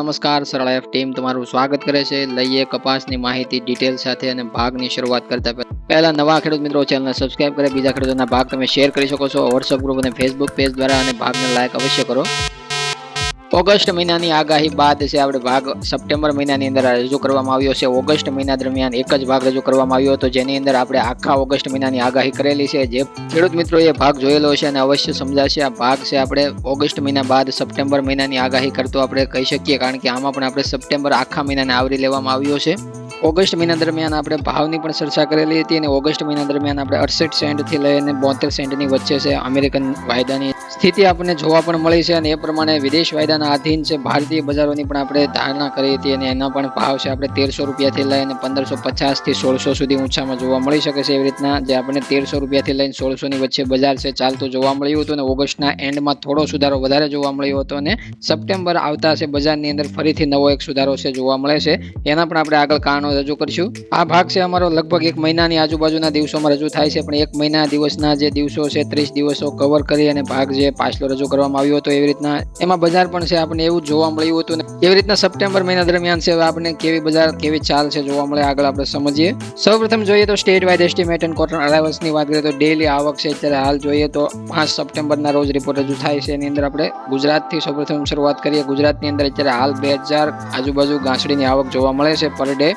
નમસ્કાર, સરળ F team તમારું સ્વાગત કરે છે. લઈએ કપાસની માહિતી ડિટેલ સાથે અને ભાગની શરૂઆત કરતા પહેલા. નવા ખેડૂત મિત્રો ચેનલને સબસ્ક્રાઇબ કરે, બીજા ખેડૂતોના ભાગ તમે શેર કરી શકો છો. વોટ્સઅપ ગ્રુપ અને ફેસબુક પેજ દ્વારા અને ભાગને લાયક અવશ્ય કરો. ઓગસ્ટ મહિનાની આગાહી બાદ છે, આપણે ભાગ સપ્ટેમ્બર મહિનાની અંદર રજૂ કરવામાં આવ્યો છે. ઓગસ્ટ મહિના દરમિયાન એક જ ભાગ રજૂ કરવામાં આવ્યો હતો, જેની અંદર આપણે આખા ઓગસ્ટ મહિનાની આગાહી કરેલી છે. જે ખેડૂત મિત્રોએ ભાગ જોયેલો છે અને અવશ્ય સમજાશે. આ ભાગ છે, આપણે ઓગસ્ટ મહિના બાદ સપ્ટેમ્બર મહિનાની આગાહી કરતો આપણે કહી શકીએ, કારણ કે આમાં પણ આપણે સપ્ટેમ્બર આખા મહિનાને આવરી લેવામાં આવ્યો છે. ઓગસ્ટ મહિના દરમિયાન આપણે ભાવની પણ ચર્ચા કરેલી હતી અને ઓગસ્ટ મહિના દરમિયાન આપણે અડસઠ સેન્ટથી લઈને બોતેર સેન્ટની વચ્ચે છે અમેરિકન વાયદાની સ્થિતિ આપણને જોવા પણ મળી છે અને એ પ્રમાણે વિદેશ વાયદાના આધીન છે ભારતીય બજારોની પણ આપણે ધારણા કરી હતી અને એના પણ ભાવ છે આપણે તેરસો રૂપિયાથી લઈને પંદરસો પચાસથી સોળસો સુધી ઊંચામાં જોવા મળી શકે છે એવી રીતના જે આપણે તેરસો રૂપિયાથી લઈને સોળસોની વચ્ચે બજાર છે ચાલતું જોવા મળ્યું હતું અને ઓગસ્ટના એન્ડમાં થોડો સુધારો વધારે જોવા મળ્યો હતો અને સપ્ટેમ્બર આવતા છે બજારની અંદર ફરીથી નવો એક સુધારો છે જોવા મળે છે. એના પણ આપણે આગળ કારણો રજૂ કરીશું. આ ભાગ છે અમારો લગભગ એક મહિનાની આજુબાજુના દિવસોમાં રજૂ થાય છે, પણ એક મહિના દિવસના જે દિવસો છે, ત્રીસ દિવસો કવર કરી અને ભાગ જે પાછલો રજૂ કરવામાં આવ્યો હતો એવી રીતના. એમાં બજાર પણ છે, આપણને એવું જોવા મળ્યું હતું એવી રીતના સપ્ટેમ્બર મહિના દરમિયાન છે, હવે આપણને કેવી બજાર, કેવી ચાલ છે જોવા મળે, આગળ આપણે સમજીએ. સૌપ્રથમ જોઈએ તો state wise estimate and cotton અરાઇવલ્સની વાત કરીએ તો ડેલી આવક છે, અત્યારે હાલ જોઈએ તો પાંચ સપ્ટેમ્બરના રોજ રિપોર્ટ રજૂ થાય છે, એની અંદર આપણે ગુજરાતથી સૌપ્રથમ શરૂઆત કરીએ. ગુજરાતની અંદર અત્યારે હાલ બે હજાર આજુબાજુ ઘાસડીની આવક જોવા મળે છે પર ડે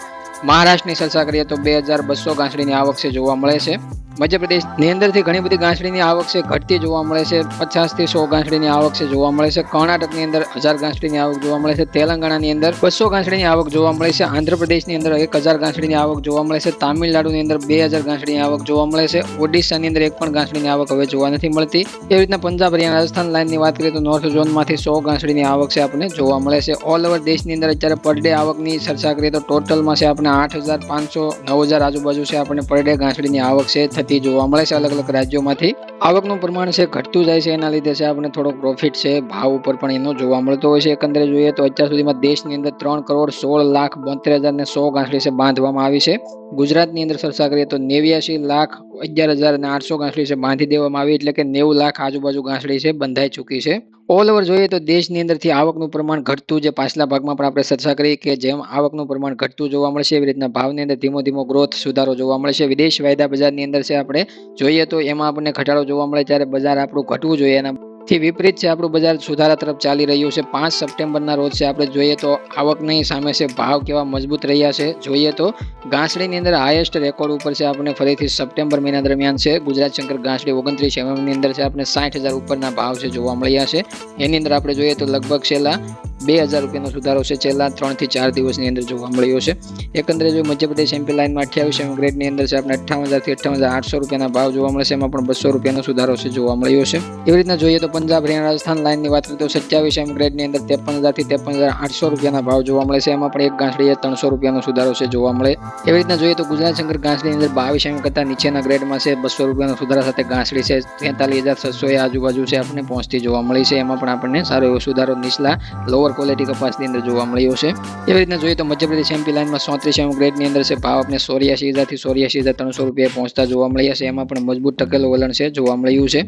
મહારાષ્ટ્રની ચર્ચા કરીએ તો બે હજાર બસો ગાંસડીની આવક છે જોવા મળે છે. મધ્યપ્રદેશની અંદરથી ઘણી બધી ગાંસડીની આવક છે, ઘટતી જોવા મળે છે, પચાસથી સો ગાંસડીની આવક છે જોવા મળે છે, કર્ણાટકની અંદર હજાર ગાંસડીની આવક જોવા મળે છે, તેલંગાણાની અંદર બસો ગાંસડીની આવક જોવા મળે છે, આંધ્રપ્રદેશની અંદર એક હજાર ગાંસડીની આવક જોવા મળે છે, તામિલનાડુની અંદર બે હજાર ગાંસડીની આવક જોવા મળે છે, ઓડિશાની અંદર એક પણ ગાંસડીની આવક હવે જોવા નથી મળતી. એવી રીતના પંજાબ, હરિયાણા, રાજસ્થાન લાઇનની વાત કરીએ તો નોર્થ ઝોનમાંથી સો ગાંસડીની આવક છે આપણને જોવા મળે છે. ઓલ ઓવર દેશની અંદર અત્યારે પર ડે આવકની ચર્ચા કરીએ તો ટોટલમાં છે આપણે આઠ હજાર પાંચસો, નવ હજાર આજુબાજુ છે આપણને પર ડે ગાંસડીની આવક છે. થતી જોવા મળે છે અલગ અલગ રાજ્યોમાંથી. આવકનું પ્રમાણ છે, ઘટતું જાય છે, એના લીધે છે આપણે થોડો પ્રોફિટ છે, ભાવ ઉપર પણ એનો જોવા મળતો હોય છે. એકંદરે જોઈએ તો અત્યાર સુધીમાં દેશની અંદર ત્રણ કરોડ સોળ લાખ બોતેર હજાર ને સો ગાંઠડી છે બાંધવામાં આવી છે. ગુજરાતની અંદર ચર્ચા કરીએ તો નેવ્યાસી લાખ અગિયાર હજાર અને આઠસો ગાંઠડી છે બાંધી દેવામાં આવી, એટલે કે નેવું લાખ આજુબાજુ ગાંઠડી છે, બંધાઈ ચૂકી છે. ઓલ ઓવર જોઈએ તો દેશની અંદરથી આવકનું પ્રમાણ ઘટતું જે પાછલા ભાગમાં પણ આપણે ચર્ચા કરી કે જેમ આવકનું પ્રમાણ ઘટતું જોવા મળશે, એવી રીતના ભાવની અંદર ધીમો ધીમો ગ્રોથ સુધારો જોવા મળશે. વિદેશ વાયદા બજારની અંદર છે આપણે જોઈએ તો એમાં આપણને ઘટાડો જોવા મળે. ત્યારે બજાર આપણું ઘટવું જોઈએ એના થી વિપરીત છે આપણું બજાર સુધારા તરફ ચાલી રહ્યું છે. પાંચ સપ્ટેમ્બરના રોજ છે. આપણે જોઈએ તો આવકની સામે છે ભાવ કેવા મજબૂત રહ્યા છે. જોઈએ તો ઘાસડીની અંદર હાઈએસ્ટ રેકોર્ડ ઉપર છે આપણે ફરીથી સપ્ટેમ્બર મહિના દરમિયાન છે. ગુજરાત શંકર ઘાસડી ઓગણત્રીસ એમએમની અંદર છે. આપણે સાઠ હજાર ઉપરના ભાવ છે જોવા મળ્યા છે. એની અંદર આપણે જોઈએ તો લગભગ છેલ્લા બે હજાર રૂપિયાનો સુધારો છે. છેલ્લા ત્રણથી ચાર દિવસની અંદર જોવા મળ્યો છે. એકંદરે જો મધ્યપ્રદેશ એમપી લાઇનમાં અઠ્યાવીસ એમ ગ્રેડની અંદર છે, આપણે અઠ્ઠાવન હજારથી અઠ્ઠાવન હજાર આઠસો રૂપિયાના ભાવ જોવા મળે છે. એમાં પણ બસો રૂપિયાનો સુધારો છે જોવા મળ્યો છે. એવી રીતના જોઈએ તો પંજાબ, હરિયાણા, રાજસ્થાન લાઇનની વાત કરીએ તો સત્યાવીસ એમ ગ્રેડની અંદર ત્રેપન હજારથી ત્રેપન હજાર આઠસો રૂપિયાના ભાવ જોવા મળે છે. એમાં પણ એક ગાંસડીએ ત્રણસો રૂપિયાનો સુધારો છે જોવા મળે. એવી રીતના જોઈએ તો ગુજરાત શંકર ઘાસડીની અંદર બાવીસ એમ કરતાં નીચેના ગ્રેડમાં છે. બસો રૂપિયાનો સુધારા સાથે ગાંસડી છે. તેતાલીસ હજાર છસો આજુબાજુ છે આપણને પહોંચતી જોવા મળી છે. એમાં પણ આપણને સારો એવો સુધારો નીચલા લોઅર ક્વોલિટી કપાસની અંદર જોવા મળ્યો છે. એવી રીતના જોઈએ તો મધ્યપ્રદેશ એમપી લાઇનમાં સોત્રીસ એમ ગ્રેડની અંદર છે. ભાવ આપણે સોરિયાસી હજારથી સોરિયાસી હજાર ત્રણસો રૂપિયા પહોંચતા જોવા મળ્યા છે. એમાં પણ મજબૂત ટકેલું વલણ છે, જોવા મળ્યું છે.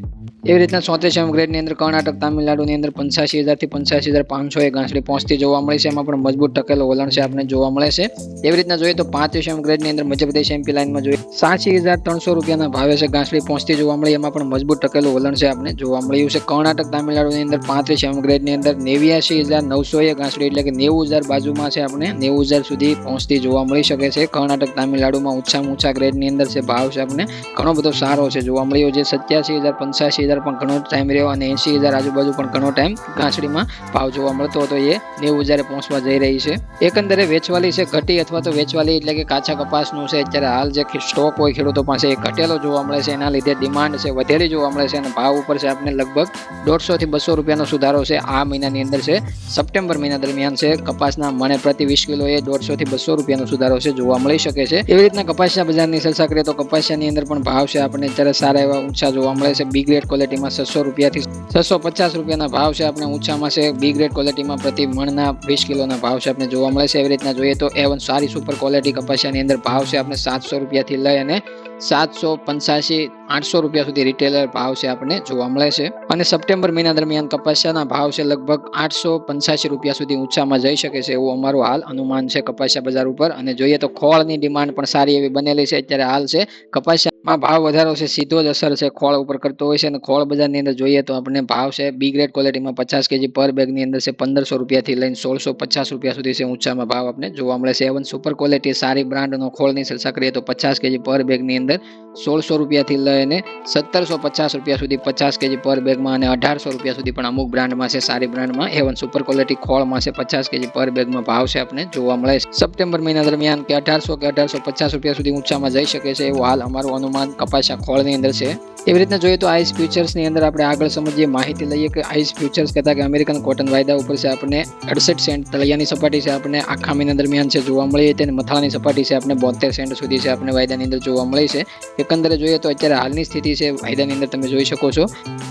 એવી રીતના ચોત્રીસ એમ ગ્રેડની અંદર કર્ણાટક, તામિલનાડુની અંદર પંચ્યાસી હજારથી પંચ્યાસી હજાર પાંચસો એ ઘાસડી પહોંચતી જોવા મળે છે. એમાં પણ મજબૂત ટકેલો વલણ છે આપણે જોવા મળે છે. એવી રીતના જોઈએ તો પાંત્રીસમ ગ્રેડની અંદર મધ્યપ્રદેશ એમપી લાઇનમાં જોઈએ. સાચી હજાર ત્રણસો રૂપિયાના ભાવે છે ગાંસડી પહોંચતી જોવા મળી. એમાં પણ મજબૂત ટકેલું વલણ છે આપણે જોવા મળ્યું છે. કર્ણાટક, તામિલનાડુની અંદર પાંત્રીસમ ગ્રેડની અંદર નેવ્યાસી હજાર નવસો એ ગાંસડી એટલે કે નેવું હજાર બાજુમાં છે આપણે નેવું હજાર સુધી પહોંચતી જોવા મળી શકે છે. કર્ણાટક, તામિલનાડુમાં ઊંચામાં ઊંચા ગ્રેડની અંદર છે. ભાવ છે આપણે ઘણો બધો સારો છે જોવા મળ્યો જે સત્યાસી હજાર પંચ્યાસી હજાર પણ ઘણો ટાઈમ રહ્યો અને એંસી હજાર આજુબાજુ પણ ઘણો ટાઈમ ઘાસડીમાં ભાવ જોવા મળતો હતો. એ નેવું હજારે પહોંચવા જઈ રહી છે. એકંદરે વેચવાલી છે ઘટી અથવા તો વેચવાલી એટલે કે કાચા કપાસનું છે. અત્યારે હાલ જે સ્ટોક હોય ખેડૂતો પાસે એ ઘટેલો જોવા મળે છે. એના લીધે ડિમાન્ડ છે વધેલી જોવા મળે છે અને ભાવ ઉપર છે આપણે લગભગ દોઢસો થી બસો રૂપિયાનો સુધારો છે આ મહિનાની અંદર છે. સપ્ટેમ્બર મહિના દરમિયાન છે. કપાસના મણે પ્રતિ વીસ કિલો એ દોઢસો થી બસો રૂપિયાનો સુધારો છે જોવા મળી શકે છે. એવી રીતના કપાસિયા બજારની ચર્ચા કરીએ તો કપાસિયાની અંદર પણ ભાવ છે. આપણે અત્યારે સારા એવા ઊંચા જોવા મળે છે. બી ગ્રેડ ક્વોલિટીમાં છસો રૂપિયાથી છસો પચાસ રૂપિયાના ભાવ છે. આપણે ઊંચામાં છે. બી ગ્રેડ ક્વોલિટીમાં પ્રતિ મણના વીસ કિલોના ભાવ છે. આપણે જોવા મળે છે. એવી રીતના જોઈએ તો એવન સારી સુપર ક્વોલિટી કપાસિયાની અંદર ભાવ છે. આપણે સાતસો રૂપિયાથી લઈ અને સાતસો પંચ્યાસી આઠસો રૂપિયા સુધી રિટેલર ભાવ છે આપણને જોવા મળે છે. અને સપ્ટેમ્બર મહિના દરમિયાન કપાસિયાના ભાવ છે લગભગ આઠસો પંચ્યાસી રૂપિયા સુધી ઊંચામાં જઈ શકે છે એવું અમારું હાલ અનુમાન છે કપાસિયા બજાર ઉપર. અને જોઈએ તો ખોળની ડિમાન્ડ પણ સારી એવી બનેલી છે. અત્યારે હાલ છે કપાસિયામાં ભાવ વધારો છે, સીધો જ અસર છે ખોળ ઉપર કરતો હોય છે. અને ખોળ બજારની અંદર જોઈએ તો આપણને ભાવ છે બી ગ્રેડ ક્વોલિટીમાં પચાસ કેજી પર બેગની અંદર છે પંદરસો રૂપિયાથી લઈને સોળસો પચાસ રૂપિયા સુધી છે ઊંચામાં ભાવ આપણે જોવા મળે છે. એવન સુપર ક્વોલિટી સારી બ્રાન્ડનો ખોળની ચર્ચા કરીએ તો પચાસ કેજી પર બેગની અંદર that સોળસો રૂપિયાથી લઈને સત્તરસો પચાસ રૂપિયા સુધી પચાસ કેજી પર બેગમાં અને અઢારસો રૂપિયા સુધી પણ અમુક બ્રાન્ડમાં છે, સારી બ્રાન્ડમાં. હેવન સુપર ક્વોલિટી ખોળમાં છે, પચાસ કેજી પર બેગમાં ભાવ છે આપણે જોવા મળે છે. સપ્ટેમ્બર મહિના દરમિયાન કે અઢારસો કે અઢારસો પચાસ રૂપિયા સુધી ઊંચામાં જઈ શકે છે એવું હાલ અમારું અનુમાન કપાસા ખોળની અંદર છે. એવી રીતના જોઈએ તો આઈસ ફ્યુચર્સની અંદર આપણે આગળ સમજીએ માહિતી લઈએ કે આઈસ ફ્યુચર્સ કહેતા કે અમેરિકન કોટન વાયદા ઉપર છે આપણને અડસઠ સેન્ટ તળિયાની સપાટી છે આપણને આખા મહિના દરમિયાન છે જોવા મળી હતી અને મથાળાની સપાટી છે આપણે બોતેર સેન્ટ સુધી છે આપણે વાયદાની અંદર જોવા મળી છે. એકંદરે જોઈએ તો અત્યારે હાલની સ્થિતિ છે, વાયદાની અંદર તમે જોઈ શકો છો.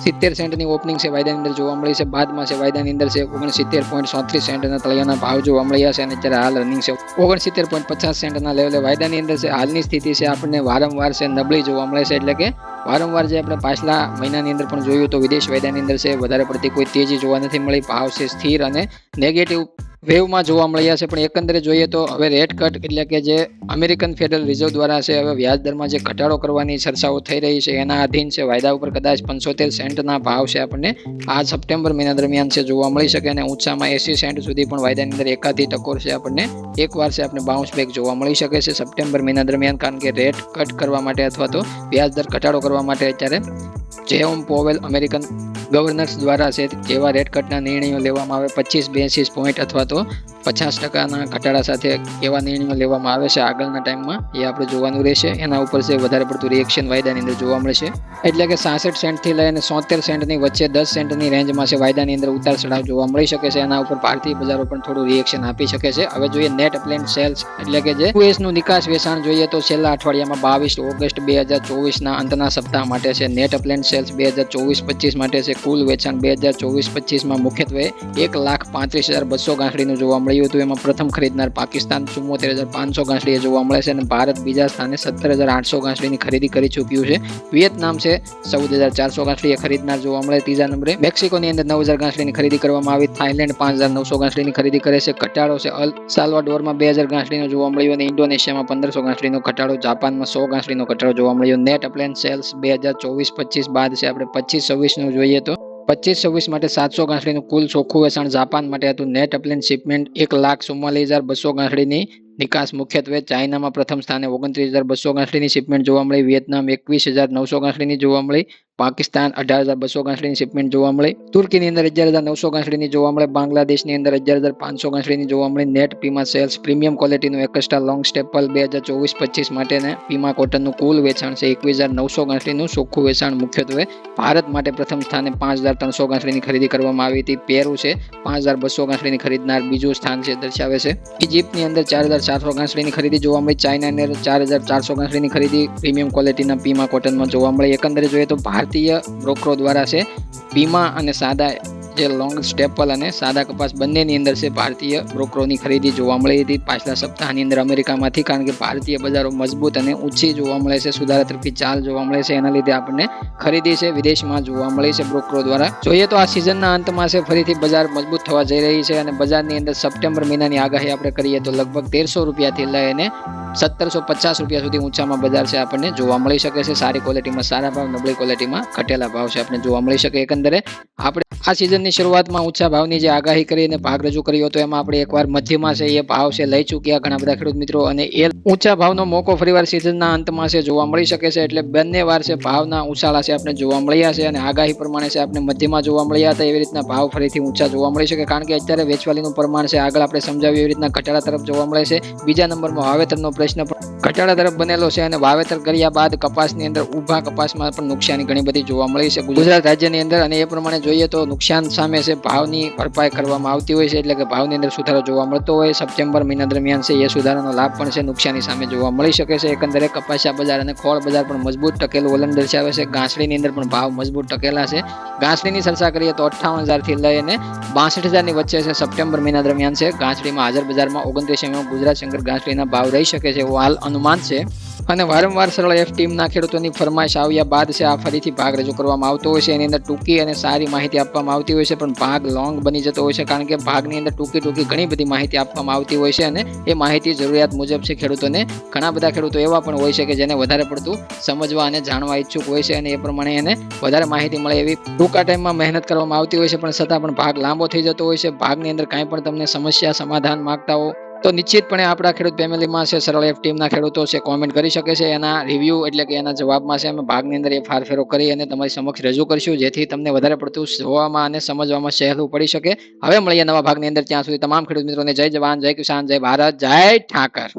સિત્તેર સેન્ટની ઓપનિંગ છે, વાયદાની અંદર જોવા મળી છે. બાદમાં છે, વાયદાની અંદર છે, ઓગણસિત્તેર પોઈન્ટ સોત્રીસ સેન્ટના તળિયાના ભાવ જોવા મળ્યા છે અને અત્યારે હાલ રનિંગ છે. ઓગણસિત્તેર પોઈન્ટ પચાસ સેન્ટના લેવલે વાયદાની અંદર છે, હાલની સ્થિતિ છે, આપણને વારંવાર છે, નબળી જોવા મળે છે એટલે કે વારંવાર જે આપણે પાછલા મહિનાની અંદર પણ જોયું તો વિદેશ વાયદાની અંદર છે, વધારે પડતી કોઈ તેજી જોવા નથી મળી, ભાવ છે સ્થિર અને નેગેટિવ વેવમાં જોવા મળ્યા છે, પણ એકંદરે જોઈએ તો હવે રેટ કટ એટલે કે જે અમેરિકન ફેડરલ રિઝર્વ દ્વારા છે, હવે વ્યાજદરમાં જે ઘટાડો કરવાની ચર્ચાઓ થઈ રહી છે, એના આધીન છે, વાયદા ઉપર કદાચ પંચોતેર સેન્ટના ભાવ છે આપણને આ સપ્ટેમ્બર મહિના દરમિયાન છે, જોવા મળી શકે અને ઊંચામાં એસી સેન્ટ સુધી પણ વાયદાની અંદર એકાદી ટકોર છે આપણને એકવાર છે આપણે બાઉન્સ બેક જોવા મળી શકે છે સપ્ટેમ્બર મહિના દરમિયાન, કારણ કે રેટ કટ કરવા માટે અથવા તો વ્યાજ દર ઘટાડો કરવા માટે અત્યારે જેઓમ પોવેલ અમેરિકન ગવર્નર્સ દ્વારા છે જેવા રેટ કટના નિર્ણયો લેવામાં આવે, પચીસ બેસીસ પોઈન્ટ અથવા તો પચાસ ટકાના ઘટાડા સાથે એવા નિર્ણયો લેવામાં આવે છે આગળના ટાઈમમાં. એ આપણે જોવાનું રહેશે. એના ઉપર છે વધારે પડતું રિએક્શન વાયદાની અંદર જોવા મળશે એટલે કે સાસઠ સેન્ટથી લઈને સોતેર સેન્ટની વચ્ચે દસ સેન્ટની રેન્જમાં છે વાયદાની અંદર ઉતાર ચઢાવ જોવા મળી શકે છે. એના ઉપર ભારતીય બજારો પણ થોડું રિએક્શન આપી શકે છે. હવે જોઈએ નેટ પ્લેન સેલ્સ એટલે કે જે યુએસનું નિકાસ વેચાણ જોઈએ તો છેલ્લા અઠવાડિયામાં બાવીસ ઓગસ્ટ બે હજાર ચોવીસના અંતના સપ્તાહ માટે છે નેટ પ્લેન સેલ્સ બે હજાર ચોવીસ પચીસ માટે છે કુલ વેચાણ બે હજાર ચોવીસ પચીસમાં મુખ્યત્વે એક લાખ પાંત્રીસ હજાર બસો ગાંઠડીનું જોવા મળ્યું હતું. એમાં પ્રથમ ખરીદનાર પાકિસ્તાન ચુમ્મોતેર હજાર પાંચસો ગાંસડીએ જોવા મળે છે અને ભારત બીજા સ્થાને સત્તર હજાર આઠસો ગાંસડીની ખરીદી કરી ચૂક્યું છે. વિયેતનામ છે, ચૌદ હજાર ચારસો ગાંસડીએ ખરીદનાર જોવા મળે. ત્રીજા નંબરે મેક્સિકોની અંદર નવ હજાર ગાંસડીની ખરીદી કરવામાં આવી. થાઇલેન્ડ પાંચ હજાર નવસો ગાંસડીની ખરીદી કરે છે. ઘટાડો છે, અલ સાલ્વાડોરમાં બે હજાર ગાંસડીનો જોવા મળ્યો અને ઇન્ડોનેશિયામાં પંદરસો ગાંસડીનો ઘટાડો જાપાનમાં સો ગાંસડીનો ઘટાડો જોવા મળ્યો. નેટ અપ્લેન સેલ્સ બે હજાર ચોવીસ પચીસ બાદ છે. આપણે પચીસ છવ્વીસનું જોઈએ તો પચીસ છવ્વીસ માટે સાતસો ગાંસડીનું કુલ ચોખ્ખું વેચાણ જાપાન માટે હતું. નેટ અપલેન શિપમેન્ટ એક લાખ ચુમ્માલીસ હજાર બસો ગાંસડીની નિકાસ. મુખ્યત્વે ચાઇનામાં પ્રથમ સ્થાને ઓગણત્રીસ હજાર બસો ગાંસડીની શિપમેન્ટ જોવા મળી. વિયેતનામ એકવીસ હજાર નવસો ગાંસડીની જોવા મળી. પાકિસ્તાન અઢાર હજાર બસો ગાંસડીની શિપમેન્ટ જોવા મળી. તુર્કીની અંદર અગિયાર હજાર નવસો ગાંસડીની જોવા મળે. બાંગ્લાદેશની અંદર અગિયાર હજાર પાંચસો ગાંસડીની જોવા મળી. નેટ પીમા સેલ્સ પ્રીમિયમ ક્વોલિટીનું એકસ્ટ્રા લોંગ સ્ટેપલ બે હજાર ચોવીસ પચીસ માટેને પીમા કોટનનું કુલ વેચાણ છે એકવીસ હજાર નવસો ગાંસડીનું ચોખ્ખું વેચાણ મુખ્યત્વે ભારત માટે પ્રથમ સ્થાને પાંચ હજાર ત્રણસો ગાંસડીની ખરીદી કરવામાં આવી હતી. પેરુ છે. પાંચ હજાર બસો ગાંસડીની ખરીદનાર બીજું સ્થાન છે, દર્શાવે છે. ઇજિપ્તની અંદર ચાર હજાર ચારસો ગાંસડીની ખરીદી જોવા મળી. ચાઇનાની અંદર ચાર હજાર ચારસો ગાંસડીની ખરીદી પ્રીમિયમ ક્વોલિટીના પીમા કોટનમાં જોવા મળી. એકંદરે જોઈએ તો ભારતીય બ્રોકરો દ્વારા છે, પીમા અને સાદા જે લોંગ સ્ટેપલ અને સાદા કપાસ બંનેની અંદર છે ભારતીય બ્રોકરોની ખરીદી જોવા મળી હતી પાછલા સપ્તાહની અંદર અમેરિકામાંથી કારણ કે ભારતીય બજારો મજબૂત અને ઊંચી જોવા મળે છે સુધારા તરફી ચાલ જોવા મળે છે, એના લીધે આપણને ખરીદી છે, વિદેશમાં જોવા મળી છે બ્રોકરો દ્વારા. જોઈએ તો આ સિઝનના અંતમાં છે, ફરીથી બજાર મજબૂત થવા જઈ રહી છે અને બજારની અંદર સપ્ટેમ્બર મહિનાની આગાહી આપણે કરીએ તો લગભગ તેરસો રૂપિયાથી લઈને સત્તરસો પચાસ રૂપિયા સુધી ઊંચામાં બજાર છે આપણને જોવા મળી શકે છે. સારી ક્વોલિટીમાં સારા ભાવ, નબળી ક્વોલિટીમાં ઘટેલા ભાવ છે આપણે જોવા મળી શકે એકંદરે. આપણે આ સિઝનની શરૂઆતમાં ઊંચા ભાવની જે આગાહી કરીને ભાગ રજૂ કર્યો હતો, એમાં આપણે એકવાર મધ્યમાં છે, એ ભાવ છે લઈ ચૂક્યા ઘણા બધા ખેડૂત મિત્રો. અને એ ઊંચા ભાવનો મોકો ફરીવાર સિઝનના અંતમાં છે, જોવા મળી શકે છે. એટલે બંને વાર છે, ભાવના ઉછાળા છે, આપણે જોવા મળ્યા છે અને આગાહી પ્રમાણે છે, આપણે મધ્યમાં જોવા મળ્યા હતા, એવી રીતના ભાવ ફરીથી ઊંચા જોવા મળી શકે. કારણ કે અત્યારે વેચવાલીનું પ્રમાણ છે, આગળ આપણે સમજાવ્યું એવી રીતના ઘટાડા તરફ જોવા મળે છે. બીજા નંબરમાં વાવેતરનો પ્રશ્ન ઘટાડા તરફ બનેલો છે અને વાવેતર કર્યા બાદ કપાસની અંદર ઊભા કપાસમાં પણ નુકસાની ઘણી બધી જોવા મળી છે. ગુજરાત રાજ્યની અંદર અને એ પ્રમાણે જોઈએ તો નુકસાન સામે છે ભાવની ભરપાઈ કરવામાં આવતી હોય છે, એટલે કે ભાવની અંદર સુધારો જોવા મળતો હોય. સપ્ટેમ્બર મહિના દરમિયાન છે, એ સુધારાનો લાભ પણ છે, નુકસાની સામે જોવા મળી શકે છે. એકંદરે કપાસિયા બજાર અને ખોળ બજાર પણ મજબૂત ટકેલું વલણ દર્શાવે છે. ઘાસડીની અંદર પણ ભાવ મજબૂત ટકેલા છે. ઘાસડીની ચર્ચા કરીએ તો અઠ્ઠાવન હજારથી લઈને બાસઠ હજારની વચ્ચે છે, સપ્ટેમ્બર મહિના દરમિયાન છે. ઘાસડીમાં હાજર બજારમાં ઓગણત્રીસ એમાં ગુજરાત શંકર ઘાસડીના ભાવ રહી શકે છે, એવું હાલ અનુમાન છે. અને વારંવાર સરળ એફ ટીમના ખેડૂતોની ફરમાઈશ આવ્યા બાદ છે, આ ફરીથી ભાગ રજૂ કરવામાં આવતો હોય છે. એની અંદર ટૂંકી અને સારી માહિતી આપવામાં આવતી હોય છે, પણ ભાગ લોંગ બની જતો હોય છે, કારણ કે ભાગની અંદર ટૂંકી ટૂંકી ઘણી બધી માહિતી આપવામાં આવતી હોય છે અને એ માહિતી જરૂરિયાત મુજબ છે ખેડૂતોને ઘણા બધા ખેડૂતો એવા પણ હોય છે કે જેને વધારે પડતું સમજવા અને જાણવા ઈચ્છુક હોય છે અને એ પ્રમાણે એને વધારે માહિતી મળે એવી ટૂંકા ટાઈમમાં મહેનત કરવામાં આવતી હોય છે, પણ છતાં પણ ભાગ લાંબો થઈ જતો હોય છે. ભાગની અંદર કાંઈ પણ તમને સમસ્યા, સમાધાન માગતા હો તો નિશ્ચિતપણે આપણા ખેડૂત ફેમિલીમાં છે, સરળ એફ ટીમના ખેડૂતો છે કોમેન્ટ કરી શકે છે. એના રિવ્યૂ એટલે કે એના જવાબમાં છે, અમે ભાગની અંદર એ ફારફેરો કરી અને તમારી સમક્ષ રજૂ કરીશું, જેથી તમને વધારે પડતું જોવામાં અને સમજવામાં સહેલું પડી શકે. હવે મળીએ નવા ભાગની અંદર. ત્યાં સુધી તમામ ખેડૂત મિત્રોને જય જવાન, જય કિસાન, જય ભારત, જય ઠાકર.